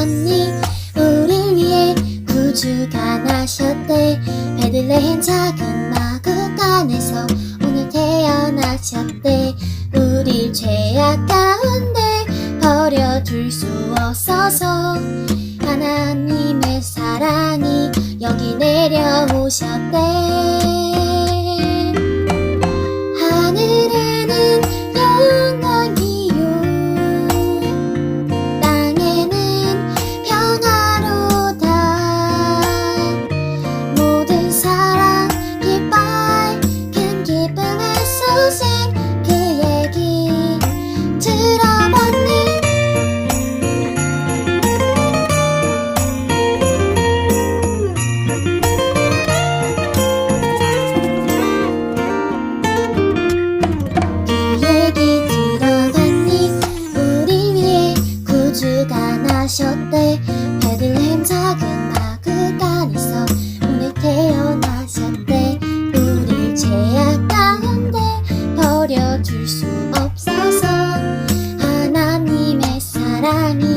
들어봤니 우릴 위해 구주가 나셨대. 베들레헴 작은 마구간에서 오늘 태어나셨대. 우릴 죄악 가운데 버려둘 수 없어서 하나님의 사랑이 여기 내려오셨대 하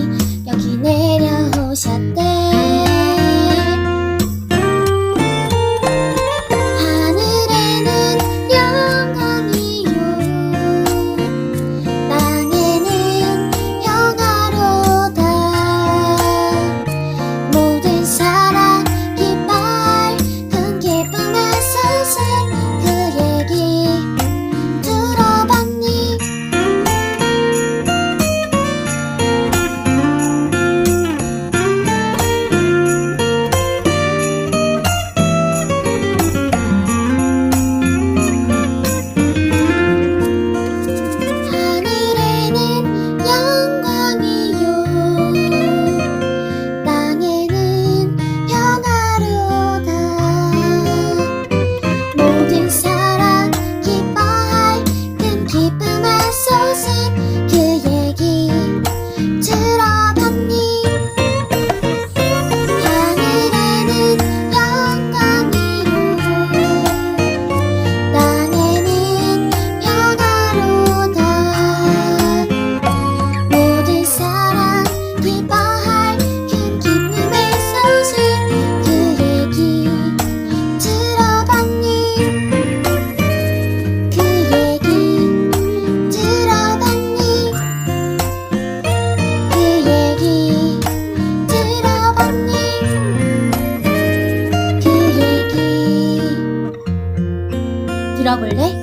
들어볼래?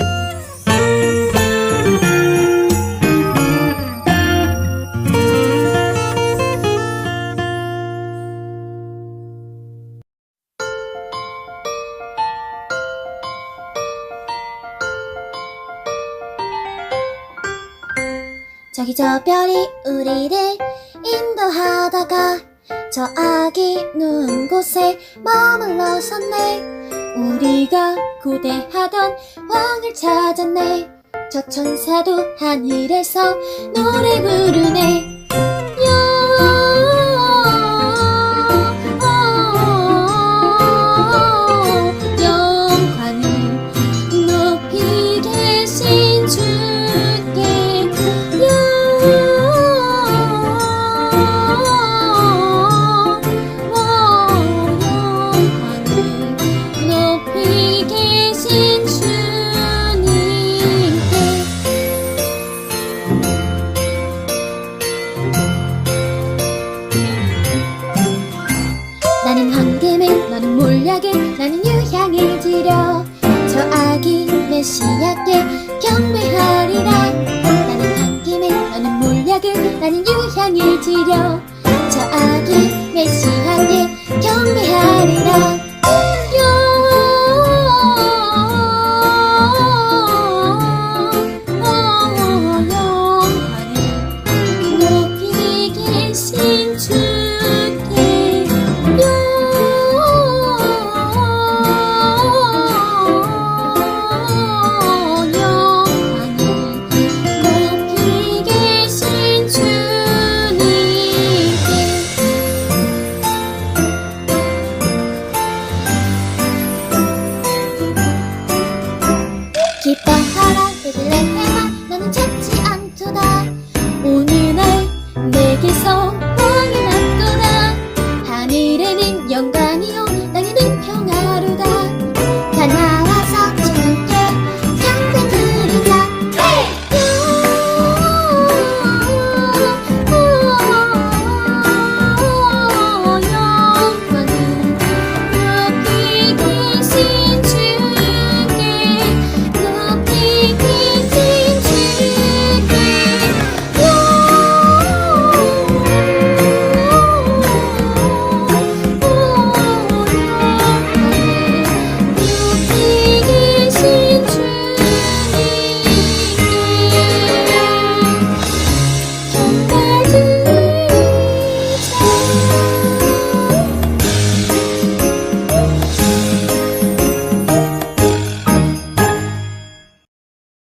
저기 저 별이 우리를 인도하다가 저 아기 누운 곳에 머물러섰네 우리가 고대하던 왕을 찾았네. 저 천사도 하늘에서 노래 부르네 나는 유향을 드려. 저 아기 메시아께 경배하리라. 나는 황금을 너는 몰약을 나는 유향을 드려. 저 아기 메시아 기뻐하라 베들레헴아 너는 찾지 않도다